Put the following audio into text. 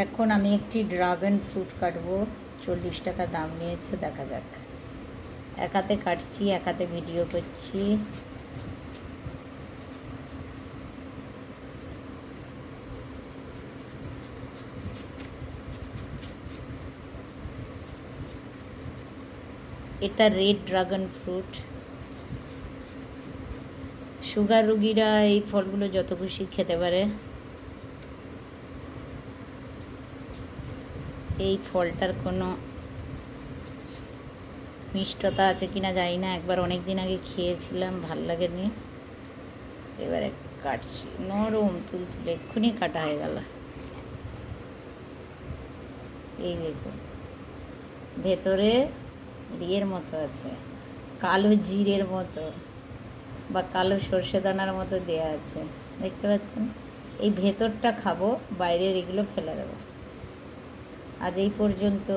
এখন আমি একটি ড্রাগন ফ্রুট কাটবো, চল্লিশ টাকা দাম নিয়েছে, দেখা যাক। এক হাতে কাটছি, এক হাতে ভিডিও করছি। এটা রেড ড্রাগন ফ্রুট। সুগার রুগীরা এই ফলগুলো যত খুশি খেতে পারে। এই ফলটার কোনো মিষ্টতা আছে কিনা জানি না। একবার অনেক দিন আগে খেয়েছিলাম, ভালো লাগেনি। এবারে কাটছি, নরম তুল তুলে, এক্ষুনি কাটা হয়ে গেল। এই দেখুন ভেতরে ইয়ের মতো আছে, কালো জিরের মতো বা কালো সর্ষে দানার মতো দেয়া আছে। দেখতে পাচ্ছেন? এই ভেতরটা খাব, বাইরের এগুলো ফেলে দেবো। আজ এই পর্যন্ত।